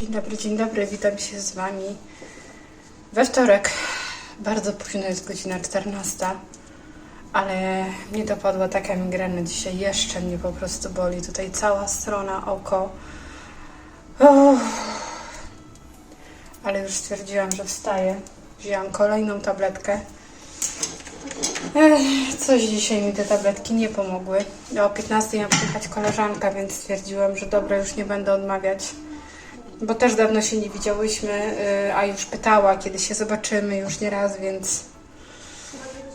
Dzień dobry, dzień dobry, witam się z Wami we wtorek. Bardzo późno jest godzina 14, ale mnie dopadła taka migrena dzisiaj. Jeszcze mnie po prostu boli. Tutaj cała strona, oko. Uff. Ale już stwierdziłam, że wstaję. Wzięłam kolejną tabletkę. Ech, coś dzisiaj mi te tabletki nie pomogły. O 15 miała przyjechać koleżanka, więc stwierdziłam, że dobra, już nie będę odmawiać. Bo też dawno się nie widziałyśmy, y, a już pytała, kiedy się zobaczymy już nie raz, więc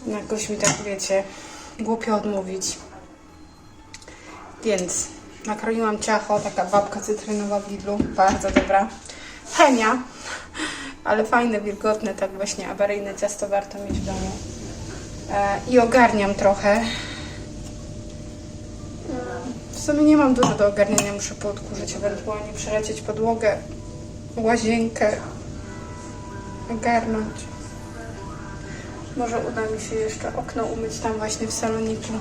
jakoś mi tak, wiecie, głupio odmówić. Więc nakroiłam ciacho, taka babka cytrynowa w Lidlu, bardzo dobra. Chemia, ale fajne, wilgotne, tak właśnie awaryjne ciasto warto mieć w domu. E, I ogarniam trochę. W sumie nie mam dużo do ogarniania, muszę podkurzyć, ewentualnie przelecieć podłogę, łazienkę, ogarnąć. Może uda mi się jeszcze okno umyć tam właśnie w saloniku.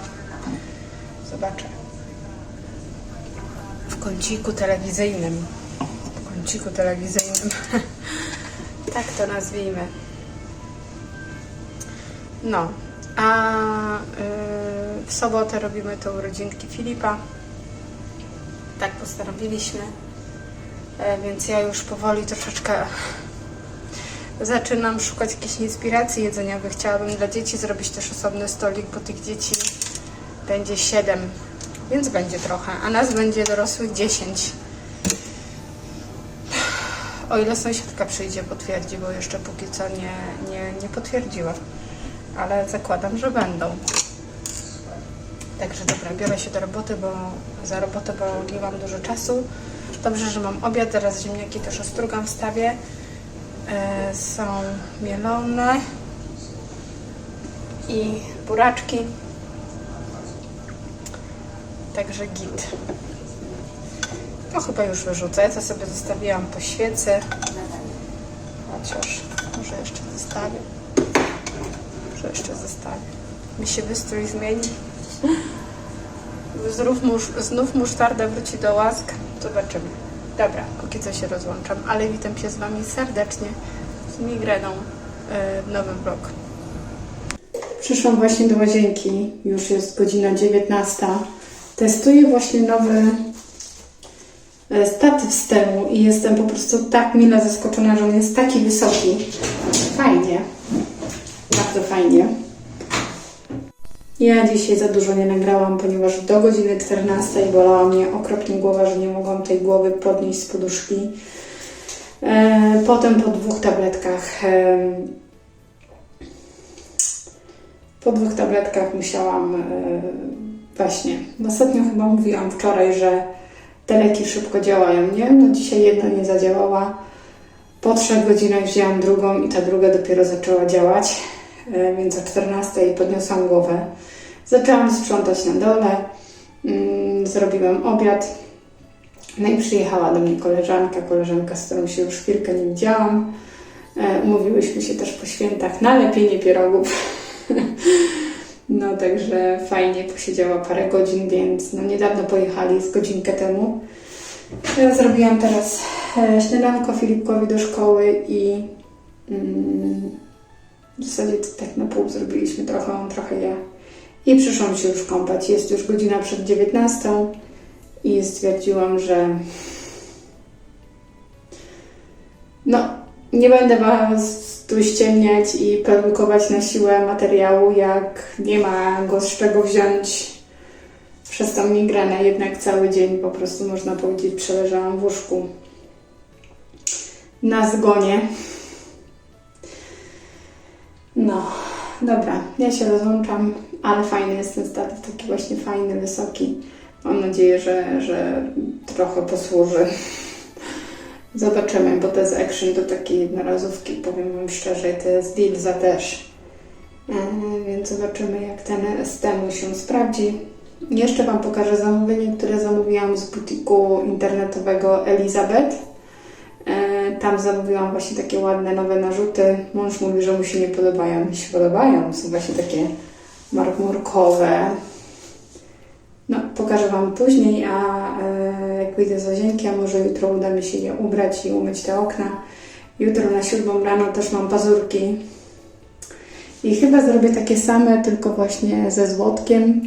Zobaczę. W kąciku telewizyjnym. W kąciku telewizyjnym. tak to nazwijmy. No, a y, w sobotę robimy to urodzinki Filipa. Tak postanowiliśmy. E, więc ja już powoli troszeczkę zaczynam szukać jakiejś inspiracji jedzeniowych. Chciałabym dla dzieci zrobić też osobny stolik, bo tych dzieci będzie 7, więc będzie trochę, a nas będzie dorosłych 10. O ile sąsiadka przyjdzie, potwierdzi, bo jeszcze póki co nie, nie, nie potwierdziła. Ale zakładam, że będą. Także dobra, biorę się do roboty, bo za robotę, bo nie mam dużo czasu. Dobrze, że mam obiad, zaraz ziemniaki też ostrugam wstawię. E, są mielone i buraczki. Także git. To chyba już wyrzucę. To sobie zostawiłam po świecy. Chociaż może jeszcze zostawię. Może jeszcze zostawię. Mi się wystrój zmieni. Znów, musz, znów musztarda wróci do łask. Zobaczymy. Dobra, póki co się rozłączam, ale witam się z Wami serdecznie z migreną yy, w nowym vlog. Przyszłam właśnie do łazienki, już jest godzina 19. Testuję właśnie nowy e, statyw z i jestem po prostu tak mile zaskoczona, że on jest taki wysoki. Fajnie, bardzo fajnie. Ja dzisiaj za dużo nie nagrałam, ponieważ do godziny 14 bolała mnie okropnie głowa, że nie mogłam tej głowy podnieść z poduszki. E, Potem po dwóch tabletkach po dwóch tabletkach musiałam e, właśnie, ostatnio chyba mówiłam wczoraj, że te leki szybko działają, nie? No dzisiaj jedna nie zadziałała. Po trzech godzinach wzięłam drugą i ta druga dopiero zaczęła działać, więc o 14 podniosłam głowę. Zaczęłam sprzątać na dole, mm, zrobiłam obiad. No i przyjechała do mnie koleżanka, koleżanka, z którą się już chwilkę nie widziałam. E, Umówiłyśmy się też po świętach na lepienie pierogów. No także fajnie posiedziała parę godzin, więc no niedawno pojechali z godzinkę temu. Ja zrobiłam teraz e, śniadanko Filipkowi do szkoły i mm, w zasadzie tak na pół zrobiliśmy trochę on, trochę ja. I przyszłam się już kąpać. Jest już godzina przed 19 i stwierdziłam, że no nie będę Was tu ściemniać i produkować na siłę materiału, jak nie ma go z czego wziąć przez tą migrenę. Jednak cały dzień po prostu można powiedzieć przeleżałam w łóżku na zgonie. No, dobra, ja się rozłączam, ale fajny jest ten statyw, taki właśnie fajny, wysoki. Mam nadzieję, że, że trochę posłuży. Zobaczymy, bo to jest action do takiej jednorazówki, powiem Wam szczerze, to jest Dilza też. E, Więc zobaczymy, jak ten z temu się sprawdzi. Jeszcze Wam pokażę zamówienie, które zamówiłam z butiku internetowego Elizabeth. E, Tam zamówiłam właśnie takie ładne nowe narzuty. Mąż mówi, że mu się nie podobają. Mi się podobają. Są właśnie takie marmurkowe. No, pokażę Wam później, a e, jak wyjdę z łazienki, a może jutro uda mi się je ubrać i umyć te okna. Jutro na siódmą rano też mam pazurki. I chyba zrobię takie same, tylko właśnie ze złotkiem.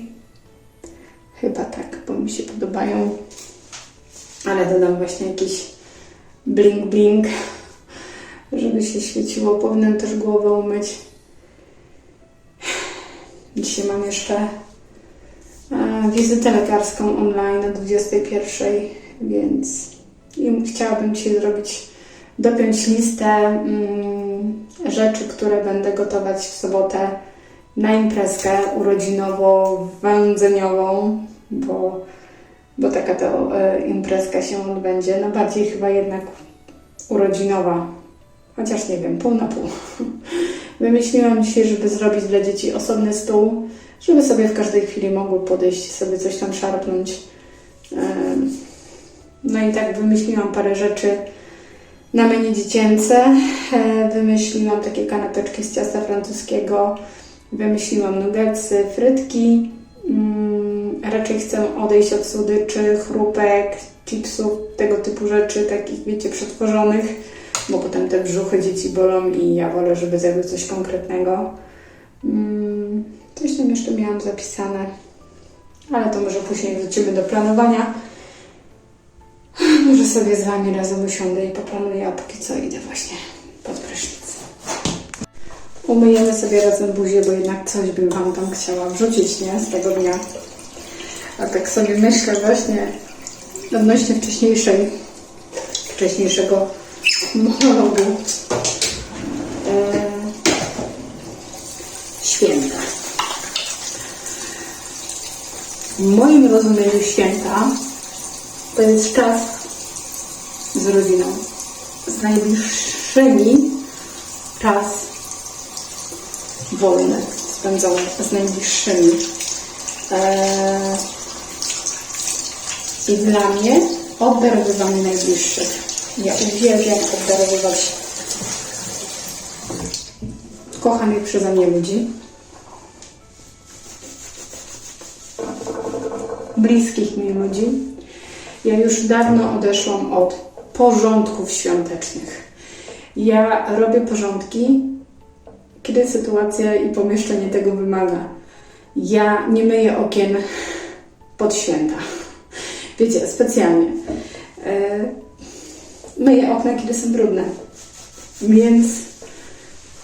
Chyba tak, bo mi się podobają. Ale dodam właśnie jakiś blink blink, żeby się świeciło. Powinnam też głowę umyć. Dzisiaj mam jeszcze e, wizytę lekarską online o 21, więc chciałabym dzisiaj zrobić, dopiąć listę mm, rzeczy, które będę gotować w sobotę na imprezkę urodzinowo-wędzeniową, bo, bo taka to e, imprezka się odbędzie. No bardziej chyba jednak urodzinowa, chociaż nie wiem, pół na pół. Wymyśliłam dzisiaj, żeby zrobić dla dzieci osobny stół, żeby sobie w każdej chwili mogły podejść, sobie coś tam szarpnąć. Em, No i tak wymyśliłam parę rzeczy na menu dziecięce. E, Wymyśliłam takie kanapeczki z ciasta francuskiego. Wymyśliłam nuggetsy, frytki. Mm, Raczej chcę odejść od słodyczy, chrupek, chipsów, tego typu rzeczy, takich wiecie, przetworzonych, bo potem te brzuchy dzieci bolą i ja wolę, żeby zjadły coś konkretnego. Mm, Coś tam jeszcze miałam zapisane, ale to może później wrócimy do planowania. Może sobie z Wami razem usiądę i poplanuję, a póki co idę właśnie pod prysznic. Umyjemy sobie razem buzię, bo jednak coś bym Wam tam chciała wrzucić, nie? Z tego dnia. A tak sobie myślę właśnie odnośnie wcześniejszej, wcześniejszego monologu. E, święta. W moim rozumieniu święta to jest czas z rodziną, z najbliższymi czas wolny spędzony z najbliższymi. Eee, I dla mnie obdarowywanie najbliższych. Ja uwielbiam obdarowywać kochanych przeze mnie ludzi, bliskich mi ludzi. Ja już dawno odeszłam od porządków świątecznych. Ja robię porządki, kiedy sytuacja i pomieszczenie tego wymaga. Ja nie myję okien pod święta. Wiecie, specjalnie. E, myję okna, kiedy są brudne. Więc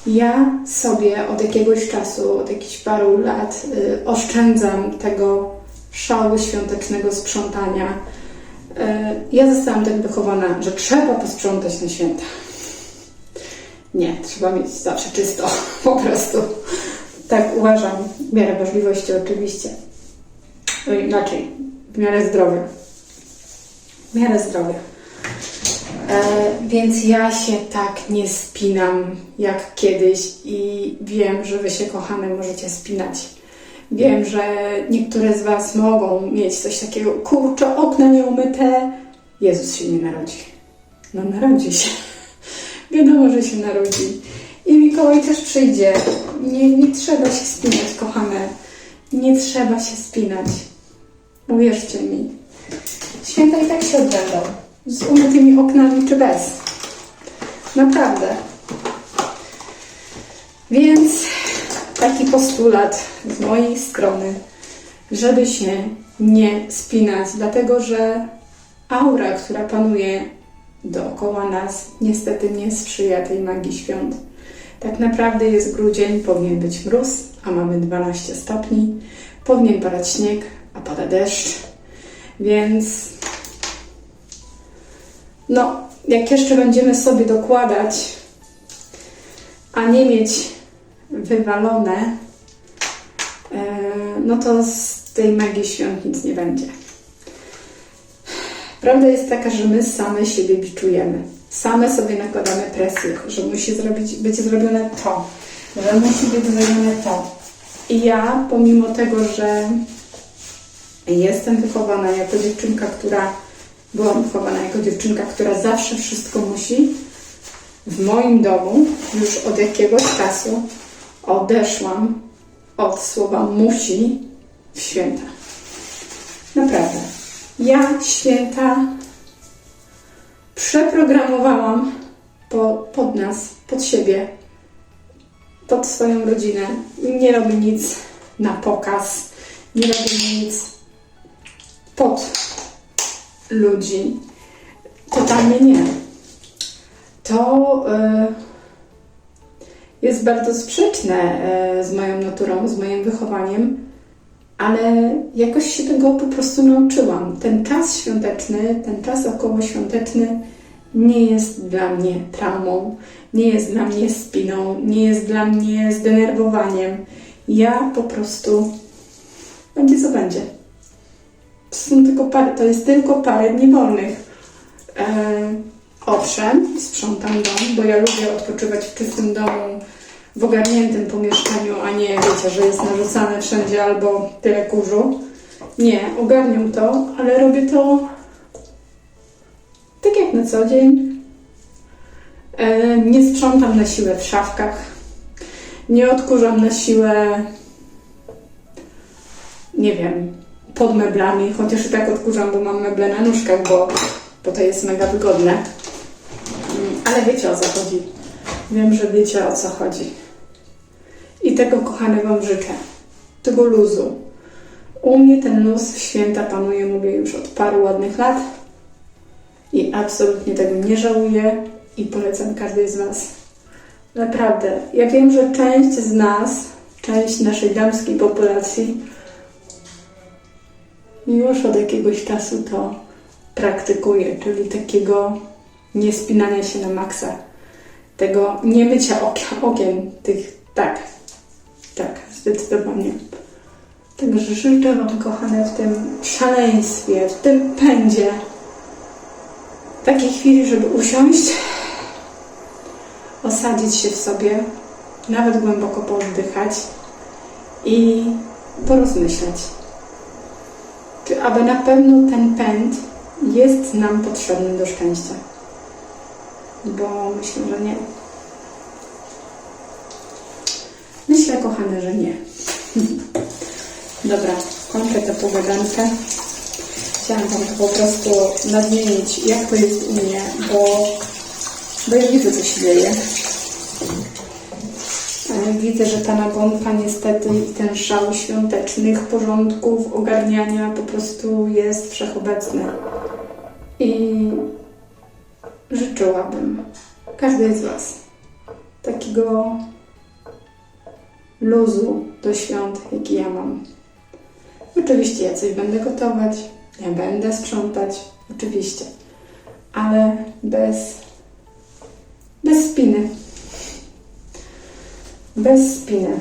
ja sobie od jakiegoś czasu, od jakichś paru lat y, oszczędzam tego szału świątecznego sprzątania. Y, ja zostałam tak wychowana, że trzeba posprzątać na święta. Nie, trzeba mieć zawsze czysto, po prostu. Tak uważam, w miarę możliwości oczywiście. No Inaczej, miarę zdrowia. W miarę zdrowia. E, więc ja się tak nie spinam jak kiedyś i wiem, że Wy się kochane możecie spinać. Wiem, że niektóre z Was mogą mieć coś takiego, kurczę, okna nieumyte. Jezus się nie narodzi. No narodzi się. Wiadomo, że się narodzi. I Mikołaj też przyjdzie. Nie, nie trzeba się spinać, kochane. Nie trzeba się spinać. Uwierzcie mi. Święta i tak się odbędą. Z umytymi oknami czy bez. Naprawdę. Więc taki postulat z mojej strony, żeby się nie spinać, dlatego że aura, która panuje dookoła nas, niestety nie sprzyja tej magii świąt. Tak naprawdę jest grudzień, powinien być mróz, a mamy 12 stopni. Powinien padać śnieg, a pada deszcz. Więc no, jak jeszcze będziemy sobie dokładać, a nie mieć wywalone, e, no to z tej magii świąt nic nie będzie. Prawda jest taka, że my same siebie biczujemy. Same sobie nakładamy presję, że musi zrobić, być zrobione to, że musi być zrobione to. I ja, pomimo tego, że jestem wychowana jako dziewczynka, która byłam wychowana jako dziewczynka, która zawsze wszystko musi, w moim domu już od jakiegoś czasu odeszłam od słowa musi w święta. Naprawdę. Ja święta przeprogramowałam po, pod nas, pod siebie, pod swoją rodzinę. Nie robię nic na pokaz, nie robię nic pod ludzi. Totalnie nie. To y, jest bardzo sprzeczne y, z moją naturą, z moim wychowaniem, ale jakoś się tego po prostu nauczyłam. Ten czas świąteczny, ten czas okołoświąteczny nie jest dla mnie traumą, nie jest dla mnie spiną, nie jest dla mnie zdenerwowaniem. Ja po prostu będzie co będzie. Są tylko parę, to jest tylko parę dni wolnych. E, owszem, sprzątam dom, bo ja lubię odpoczywać w czystym domu, w ogarniętym pomieszkaniu, a nie wiecie, że jest narzucane wszędzie albo tyle kurzu. Nie, ogarniam to, ale robię to tak jak na co dzień. E, nie sprzątam na siłę w szafkach. Nie odkurzam na siłę, nie wiem, pod meblami, chociaż i tak odkurzam, bo mam meble na nóżkach, bo, bo to jest mega wygodne. Mm, Ale wiecie o co chodzi. Wiem, że wiecie o co chodzi. I tego, kochane, Wam życzę. Tego luzu. U mnie ten luz święta panuje, mówię, już od paru ładnych lat. I absolutnie tego nie żałuję i polecam każdej z Was. Naprawdę. Ja wiem, że część z nas, część naszej damskiej populacji już od jakiegoś czasu to praktykuje, czyli takiego niespinania się na maksa, tego nie mycia okia, okien, tych, tak, tak, zdecydowanie. Także życzę Wam, kochane, w tym szaleństwie, w tym pędzie, takiej chwili, żeby usiąść, osadzić się w sobie, nawet głęboko pooddychać i porozmyślać. Czy aby na pewno ten pęd jest nam potrzebny do szczęścia? Bo myślę, że nie. Myślę, kochane, że nie. Dobra, kończę tę pogadankę. Chciałam Wam to po prostu nadmienić, jak to jest u mnie, bo, bo ja widzę, co się dzieje. Widzę, że ta nagonka niestety i ten szał świątecznych porządków, ogarniania po prostu jest wszechobecny. I życzyłabym każdej z Was takiego luzu do świąt, jaki ja mam. Oczywiście ja coś będę gotować, ja będę sprzątać, oczywiście, ale bez, bez spiny. Bez spiny.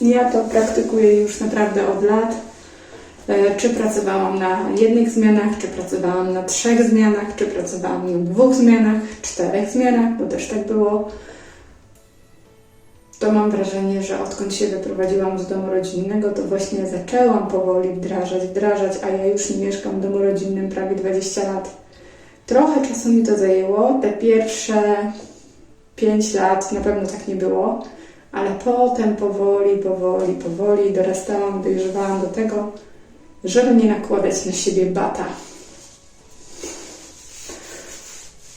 Ja to praktykuję już naprawdę od lat. E, Czy pracowałam na jednych zmianach, czy pracowałam na trzech zmianach, czy pracowałam na dwóch zmianach, czterech zmianach, bo też tak było. To mam wrażenie, że odkąd się wyprowadziłam z domu rodzinnego, to właśnie zaczęłam powoli wdrażać, wdrażać, a ja już nie mieszkam w domu rodzinnym prawie 20 lat. Trochę czasu mi to zajęło. Te pierwsze 5 lat na pewno tak nie było, ale potem powoli, powoli, powoli dorastałam, dojrzewałam do tego, żeby nie nakładać na siebie bata.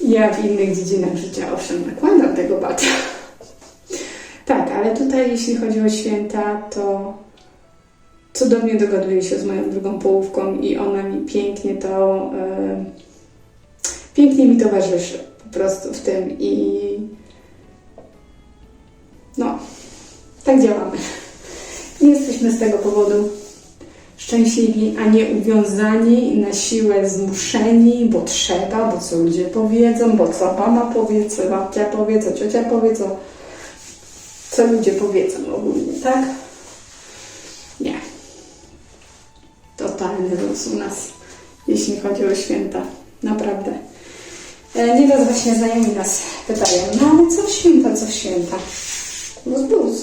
Ja w innych dziedzinach życia owszem nakładam tego bata. Tak, ale tutaj jeśli chodzi o święta, to cudownie dogaduję się z moją drugą połówką i ona mi pięknie to e, pięknie mi towarzyszy po prostu w tym i no, tak działamy. Nie jesteśmy z tego powodu szczęśliwi, a nie uwiązani, na siłę zmuszeni, bo trzeba, bo co ludzie powiedzą, bo co mama powie, co babcia powie, co ciocia powie, co, co ludzie powiedzą ogólnie, tak? Nie. Totalny luz u nas, jeśli chodzi o święta. Naprawdę. E, Nieraz właśnie znajomi nas pytają, no ale co w święta, co w święta? Luz, luz.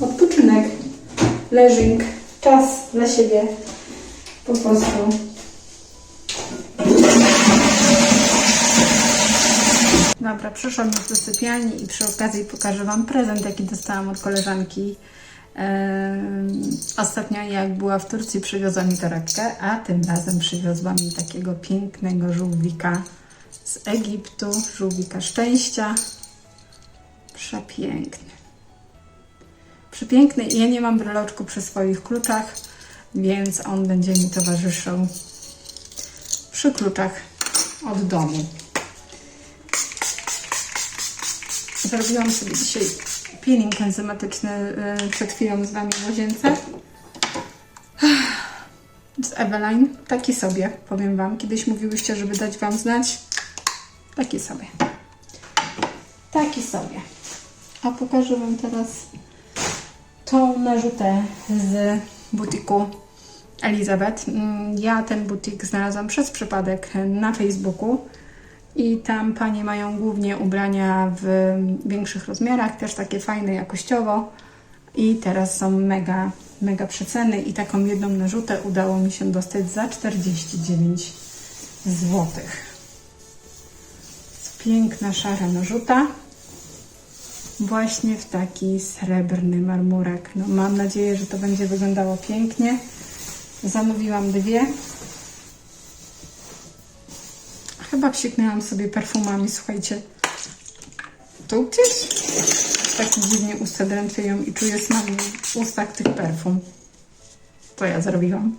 Odpoczynek, leżing, czas dla siebie. Po prostu. Dobra, przyszłam już do sypialni i przy okazji pokażę Wam prezent, jaki dostałam od koleżanki Ostatnio jak była w Turcji przywiozła mi torebkę, a tym razem przywiozła mi takiego pięknego żółwika z Egiptu, żółwika szczęścia. Przepiękny. Przepiękny i ja nie mam breloczku przy swoich kluczach, więc on będzie mi towarzyszył przy kluczach od domu. Zrobiłam sobie dzisiaj peeling enzymatyczny y, przed chwilą z Wami w łazience. Z Eveline. Taki sobie, powiem Wam. Kiedyś mówiłyście, żeby dać Wam znać. Taki sobie. Taki sobie. A pokażę Wam teraz tą narzutę z butiku Elizabeth. Mm, Ja ten butik znalazłam przez przypadek na Facebooku i tam panie mają głównie ubrania w większych rozmiarach, też takie fajne jakościowo i teraz są mega, mega przeceny i taką jedną narzutę udało mi się dostać za 49 zł. Piękna szara narzuta właśnie w taki srebrny marmurek. No, mam nadzieję, że to będzie wyglądało pięknie. Zamówiłam dwie. Chyba psiknęłam sobie perfumami, słuchajcie. Tu gdzieś taki dziwnie usta drętwieją i czuję smak w ustach tych perfum. To ja zrobiłam.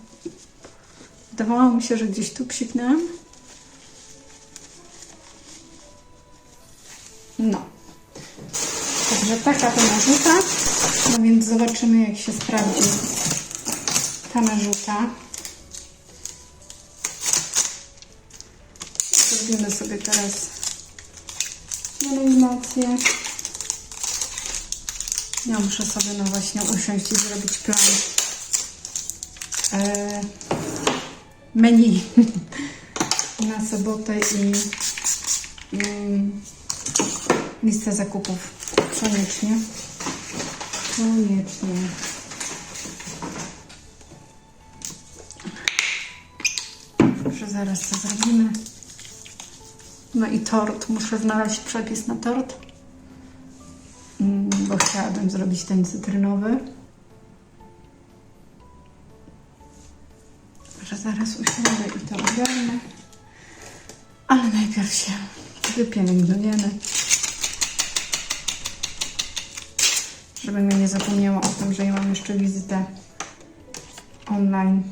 Wydawało mi się, że gdzieś tu psiknęłam. No. Także taka to narzuta. No więc zobaczymy, jak się sprawdzi ta narzuta. Zrobimy sobie teraz animację. Ja muszę sobie no właśnie usiąść i zrobić plan e, menu na sobotę i mm, listę zakupów. Koniecznie. Koniecznie. Że zaraz to zrobimy. No i tort. Muszę znaleźć przepis na tort. Mm, Bo chciałabym zrobić ten cytrynowy. Że zaraz usiądę i to ogarnę. Ale najpierw się wypielęgnujemy. Żebym ja nie zapomniała o tym, że ja mam jeszcze wizytę online.